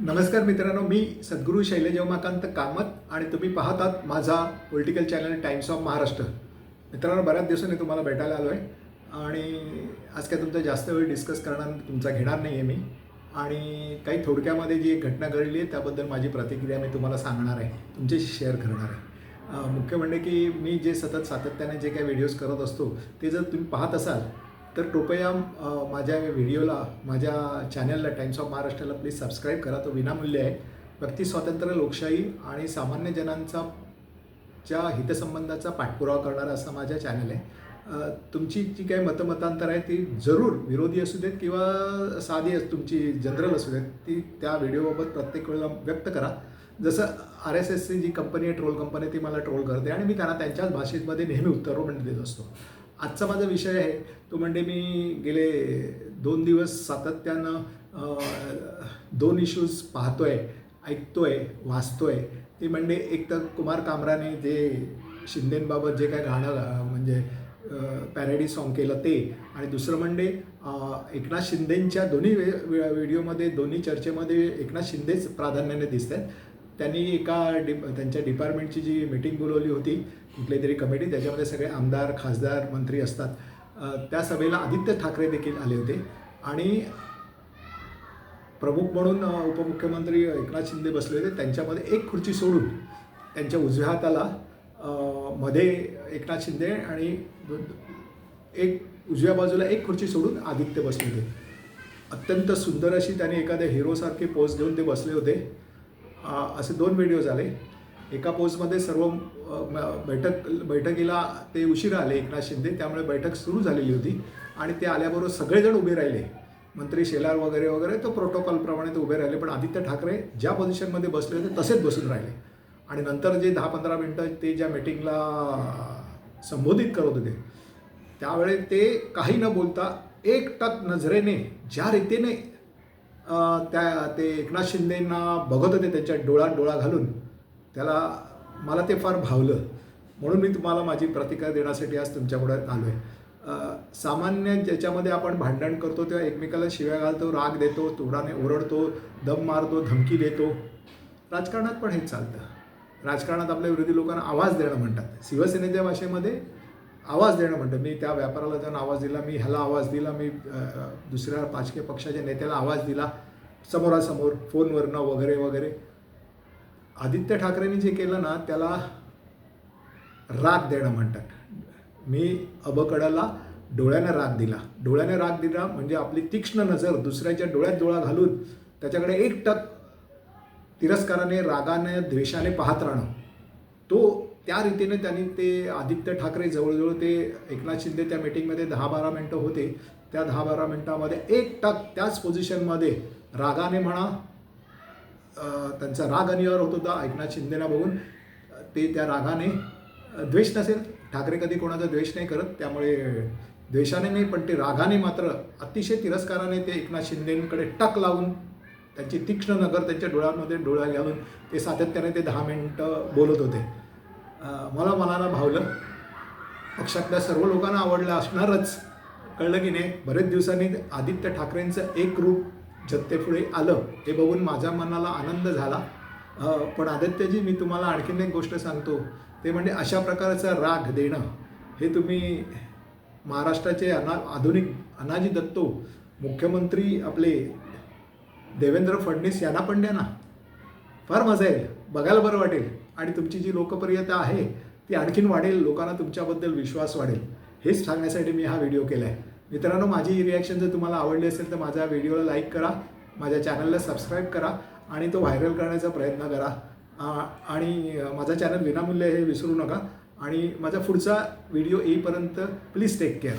नमस्कार मित्रांनो मी सद्गुरू शैलज उमाकांत कामत आणि तुम्ही पाहतात माझा political channel Times of Maharashtra मित्रांनो बऱ्याच दिवसांनी तुम्हाला भेटायला आलो आहे आणि आज काय तुमचा जास्त वेळ डिस्कस करणार तुमचा घेणार नाही आहे मी. आणि काही थोडक्यामध्ये जी एक घटना घडली आहे त्याबद्दल माझी प्रतिक्रिया मी तुम्हाला सांगणार आहे. तुमच्याशी शेअर करणार आहे. मुख्य म्हणजे की मी जे सतत सातत्याने जे काही व्हिडिओज करत असतो ते जर तुम्ही पाहत असाल तर कृपया माझ्या व्हिडिओला माझ्या चॅनलला टाइम्स ऑफ महाराष्ट्राला प्लीज सबस्क्राईब करा. तो विनामूल्य आहे. व्यक्ती स्वातंत्र्य लोकशाही आणि सामान्य जनांचा च्या हितसंबंधाचा पाठपुरावा करणारा असा माझ्या चॅनल आहे. तुमची जी काही मतमतांतर आहे ती जरूर विरोधी असू देत किंवा साधी तुमची जनरल असू देत ती त्या व्हिडिओबाबत प्रत्येक वेळेला व्यक्त करा. जसं आर एस एसची जी कंपनी आहे ट्रोल कंपनी ती मला ट्रोल करते आणि मी त्यांना त्यांच्याच भाषेमध्ये नेहमी उत्तर देत असतो. आजचा माझा विषय आहे. तो म्हणजे मी गेले दोन दिवस सातत्यानं दोन इश्यूज पाहतोय ऐकतोय वाचतोय. ते म्हणजे एक तर कुमार कामराने जे शिंदेंबाबत जे काय गाणं म्हणजे पॅरेडी सॉन्ग केलं ते आणि दुसरं म्हणजे एकनाथ शिंदेंच्या दोन्ही वे- व्हिडिओमध्ये दोन्ही चर्चेमध्ये एकनाथ शिंदेच प्राधान्याने दिसत आहेत त्यांनी एका डि त्यांच्या डिपार्टमेंटची जी मीटिंग बोलवली होती कुठली तरी कमिटी त्याच्यामध्ये सगळे आमदार खासदार मंत्री असतात. त्या सभेला आदित्य ठाकरे देखील आले होते. आणि प्रमुख म्हणून उपमुख्यमंत्री एकनाथ शिंदे बसले होते. त्यांच्यामध्ये एक खुर्ची सोडून त्यांच्या उजव्या हाताला मध्ये एकनाथ शिंदे आणि एक उजव्या बाजूला एक खुर्ची सोडून आदित्य बसले होते. अत्यंत सुंदर अशी त्यांनी एखाद्या हिरोसारखी पोज घेऊन ते बसले होते. असे दोन व्हिडिओ झाले एका पोस्टमध्ये सर्व बैठक बैठकीला ते उशिरा आले एकनाथ शिंदे. त्यामुळे बैठक सुरू झालेली होती आणि ते आल्याबरोबर सगळेजण उभे राहिले. मंत्री शेलार वगैरे वगैरे तो प्रोटोकॉलप्रमाणे ते उभे राहिले. पण आदित्य ठाकरे ज्या पोझिशनमध्ये बसले होते तसेच बसून राहिले. आणि नंतर जे दहा पंधरा मिनटं ते ज्या मीटिंगला संबोधित करत होते त्यावेळी ते काही न बोलता एकटक नजरेने ज्या रीतीने त्या ते एकनाथ शिंदेंना बघत होते त्यांच्या डोळ्यात डोळा घालून. त्याला मला ते फार भावलं. म्हणून मी तुम्हाला माझी प्रतिक्रिया देण्यासाठी आज तुमच्यापुढे आलो आहे सामान्य ज्याच्यामध्ये आपण भांडण करतो तेव्हा एकमेकाला शिव्या घालतो राग देतो तोडाने ओरडतो दम मारतो धमकी देतो. राजकारणात पण हेच चालतं. राजकारणात आपल्या विरोधी लोकांना आवाज देणं म्हणतात. शिवसेनेच्या भाषेमध्ये आवाज देणं म्हणतं. मी त्या व्यापाराला जाऊन आवाज दिला मी ह्याला आवाज दिला मी दुसऱ्या पाचके पक्षाच्या नेत्याला आवाज दिला समोरासमोर फोनवरनं वगैरे वगैरे. आदित्य ठाकरेंनी जे केलं ना त्याला राग देणं म्हणतात. मी अबकडाला डोळ्याने राग दिला. डोळ्याने राग दिला म्हणजे आपली तीक्ष्ण नजर दुसऱ्याच्या डोळ्यात डोळा घालून त्याच्याकडे एक टक तिरस्काराने रागाने द्वेषाने पाहत राहणं. तो त्या रीतीने त्यांनी ते आदित्य ठाकरे जवळजवळ ते एकनाथ शिंदे त्या मीटिंगमध्ये दहा बारा मिनटं होते. त्या दहा बारा मिनटामध्ये एक टक त्याच पोझिशनमध्ये रागाने म्हणा त्यांचा राग अनिवार्य होत होता एकनाथ शिंदेना बघून. ते त्या रागाने द्वेष नसेल. ठाकरे कधी कोणाचा द्वेष नाही करत. त्यामुळे द्वेषाने नाही पण ते रागाने मात्र अतिशय तिरस्काराने ते एकनाथ शिंदेकडे टक लावून त्यांची तीक्ष्ण नगर त्यांच्या डोळ्यांमध्ये डोळ्या घालून ते सातत्याने ते दहा मिनटं बोलत होते. मला मनाला भावलं. पक्षातल्या सर्व लोकांना आवडलं असणारच. कळलं की नाही? बरेच दिवसांनी आदित्य ठाकरेंचं एक रूप जत्तेपुढे आलं. हे बघून माझ्या मनाला आनंद झाला. पण आदित्यजी मी तुम्हाला आणखीन एक गोष्ट सांगतो. ते म्हणजे अशा प्रकारचा राग देणं. हे तुम्ही महाराष्ट्राचे अना आधुनिक अनाजी दत्तो मुख्यमंत्री आपले देवेंद्र फडणवीस यांना पण द्या ना. फार मजा येईल. बघायला बरं वाटेल. आणि तुमची जी लोकप्रियता आहे ती आणखीन वाढेल. लोकांना तुमच्याबद्दल विश्वास वाढेल. हेच सांगण्यासाठी मी हा व्हिडिओ केला आहे मित्रांनो माझी रिॲक्शन जर तुम्हाला आवडली असेल तर माझ्या व्हिडिओला लाईक करा. माझ्या चॅनलला सबस्क्राईब करा. आणि तो व्हायरल करण्याचा प्रयत्न करा. आणि माझा चॅनल विनामूल्य हे विसरू नका. आणि माझा पुढचा व्हिडिओ येईपर्यंत प्लीज टेक केअर